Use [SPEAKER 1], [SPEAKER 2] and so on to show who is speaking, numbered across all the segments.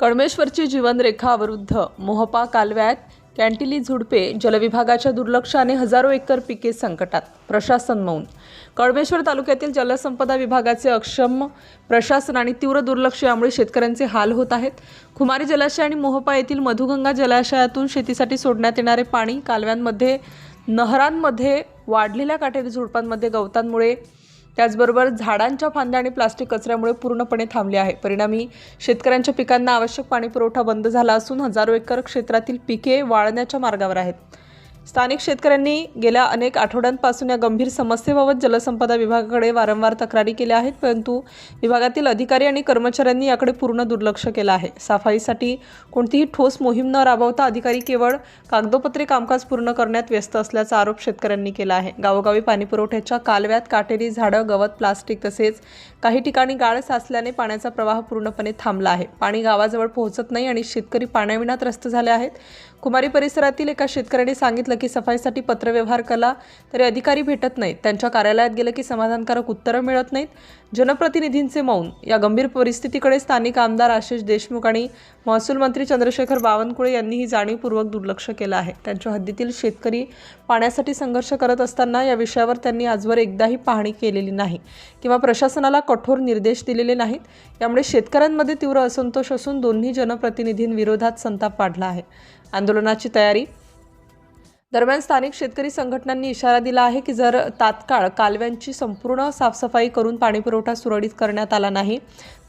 [SPEAKER 1] कडमेश्वरची जीवनरेखा अवरुद्ध. मोहपा कालव्यात कॅन्टिली झुडपे जलविभागाच्या दुर्लक्षाने हजारो एकर पिके संकटात. प्रशासन मौन. कळमेश्वर तालुक्यातील जलसंपदा विभागाचे अक्षम प्रशासन आणि तीव्र दुर्लक्ष यामुळे शेतकऱ्यांचे हाल होत आहेत. खुमारी जलाशय आणि मोहपा येथील मधुगंगा जलाशयातून शेतीसाठी सोडण्यात येणारे पाणी कालव्यांमध्ये नहरांमध्ये वाढलेल्या काटेरी झुडपांमध्ये गवतांमुळे त्याचबरोबर झाडांच्या फांद्या आणि प्लास्टिक कचऱ्यामुळे पूर्णपणे थांबले आहे. परिणामी शेतकऱ्यांच्या पिकांना आवश्यक पाणी पुरवठा बंद झाला असून हजारो एकर क्षेत्रातील पिके वाळण्याच्या मार्गावर आहेत. स्थानिक शेतकऱ्यांनी गेल्या अनेक आठवड्यांपासून या गंभीर समस्येबाबत जलसंपदा विभागाकडे वारंवार तक्रारी केल्या आहेत परंतु विभागातील अधिकारी आणि कर्मचाऱ्यांनी याकडे पूर्ण दुर्लक्ष केलं आहे. सफाईसाठी कोणतीही ठोस मोहीम न राबवता अधिकारी केवळ कागदोपत्री कामकाज पूर्ण करण्यात व्यस्त असल्याचा आरोप शेतकऱ्यांनी केला आहे. गावोगावी पाणीपुरवठ्याच्या कालव्यात काटेरी झाडं गवत प्लास्टिक तसेच काही ठिकाणी गाळ साचल्याने पाण्याचा प्रवाह पूर्णपणे थांबला आहे. पाणी गावाजवळ पोहोचत नाही आणि शेतकरी पाण्याविना त्रस्त झाले आहेत. कुमारी परिसरातील एका शेतकऱ्याने सांगितलं की सफाईसाठी पत्रव्यवहार केला तरी अधिकारी भेटत नाहीत. त्यांच्या कार्यालयात गेलं की समाधानकारक उत्तरं मिळत नाहीत. जनप्रतिनिधींचे मौन. या गंभीर परिस्थितीकडे स्थानिक आमदार आशिष देशमुख आणि महसूल मंत्री चंद्रशेखर बावनकुळे यांनीही जाणीवपूर्वक दुर्लक्ष केलं आहे. त्यांच्या हद्दीतील शेतकरी पाण्यासाठी संघर्ष करत असताना या विषयावर त्यांनी आजवर एकदाही पाहणी केलेली नाही किंवा प्रशासनाला कठोर निर्देश दिलेले नाहीत. यामुळे शेतकऱ्यांमध्ये तीव्र असंतोष असून दोन्ही जनप्रतिनिधींविरोधात संताप वाढला आहे. आंदोलनाची तयारी दरम्यान स्थानिक शेतकरी संघटनांनी इशारा दिला आहे की जर तात्काळ कालव्यांची संपूर्ण साफसफाई करून पाणीपुरवठा सुरळीत करण्यात आला नाही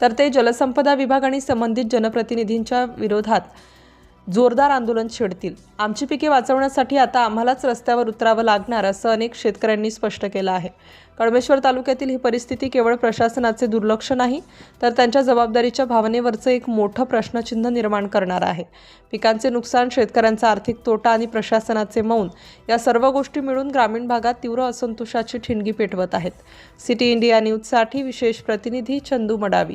[SPEAKER 1] तर ते जलसंपदा विभाग आणि संबंधित जनप्रतिनिधींच्या विरोधात जोरदार आंदोलन छेडतील. आमची पिके वाचवण्यासाठी आता आम्हालाच रस्त्यावर उतरावं लागणार असं अनेक शेतकऱ्यांनी स्पष्ट केलं आहे. कळमेश्वर तालुक्यातील ही परिस्थिती केवळ प्रशासनाचे दुर्लक्ष नाही तर त्यांच्या जबाबदारीच्या भावनेवरचं एक मोठं प्रश्नचिन्ह निर्माण करणार आहे. पिकांचे नुकसान शेतकऱ्यांचा आर्थिक तोटा आणि प्रशासनाचे मौन या सर्व गोष्टी मिळून ग्रामीण भागात तीव्र असंतोषाची ठिणगी पेटवत आहेत. सिटी इंडिया न्यूजसाठी विशेष प्रतिनिधी चंदू मडावी.